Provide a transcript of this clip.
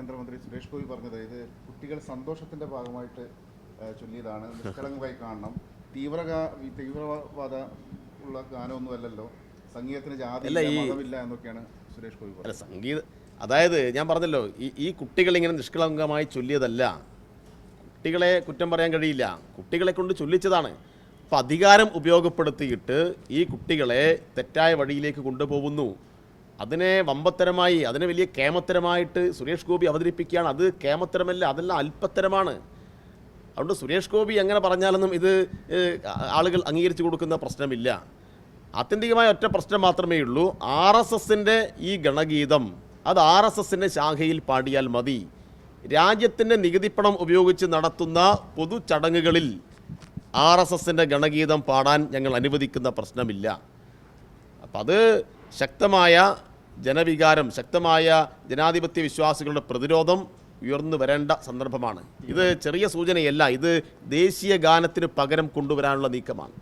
കേന്ദ്രമന്ത്രി സുരേഷ് ഗോപി പറഞ്ഞത് ഇത് കുട്ടികൾ സന്തോഷത്തിന്റെ ഭാഗമായിട്ട് ചൊല്ലിയതാണ്. നിഷ്കളങ്കമായി കാണണം. തീവ്ര തീവ്രവാദ ഉള്ള ഗാനമൊന്നും അല്ലല്ലോ. സംഗീതത്തിന് ജാതി മതമില്ല എന്നൊക്കെയാണ് സുരേഷ് ഗോപി പറഞ്ഞത്. സംഗീത അതായത് ഞാൻ പറഞ്ഞല്ലോ ഈ ഈ കുട്ടികൾ ഇങ്ങനെ നിഷ്കളങ്കമായി ചൊല്ലിയതല്ല. കുട്ടികളെ കുറ്റം പറയാൻ കഴിയില്ല. കുട്ടികളെ കൊണ്ട് ചൊല്ലിച്ചതാണ്. അപ്പം അധികാരം ഉപയോഗപ്പെടുത്തിയിട്ട് ഈ കുട്ടികളെ തെറ്റായ വഴിയിലേക്ക് കൊണ്ടുപോകുന്നു. അതിനെ വമ്പത്തരമായി അതിനെ വലിയ കേമത്തരമായിട്ട് സുരേഷ് ഗോപി അവതരിപ്പിക്കുകയാണ്. അത് കേമത്തരമല്ല അതെല്ലാം അല്പത്തരമാണ്. അതുകൊണ്ട് സുരേഷ് ഗോപി എങ്ങനെ പറഞ്ഞാലൊന്നും ഇത് ആളുകൾ അംഗീകരിച്ചു കൊടുക്കുന്ന പ്രശ്നമില്ല. ആത്യന്തികമായ ഒറ്റ പ്രശ്നം മാത്രമേ ഉള്ളൂ. ആർ എസ് എസിന്റെ ഈ ഗണഗീതം അത് ആർ എസ് എസിന്റെ ശാഖയിൽ പാടിയാൽ മതി. രാജ്യത്തിന്റെ നികുതിപ്പണം ഉപയോഗിച്ച് നടത്തുന്ന പൊതു ചടങ്ങുകളിൽ ആർ എസ് എസിന്റെ ഗണഗീതം പാടാൻ ഞങ്ങൾ അനുവദിക്കുന്ന പ്രശ്നമില്ല. അപ്പം അത് ശക്തമായ ജനവികാരം ശക്തമായ ജനാധിപത്യ വിശ്വാസികളുടെ പ്രതിരോധം ഉയർന്നു വരേണ്ട സന്ദർഭമാണ്. ഇത് ചെറിയ സൂചനയല്ല ഇത് ദേശീയ ഗാനത്തിന് പകരം കൊണ്ടുവരാനുള്ള നീക്കമാണ്.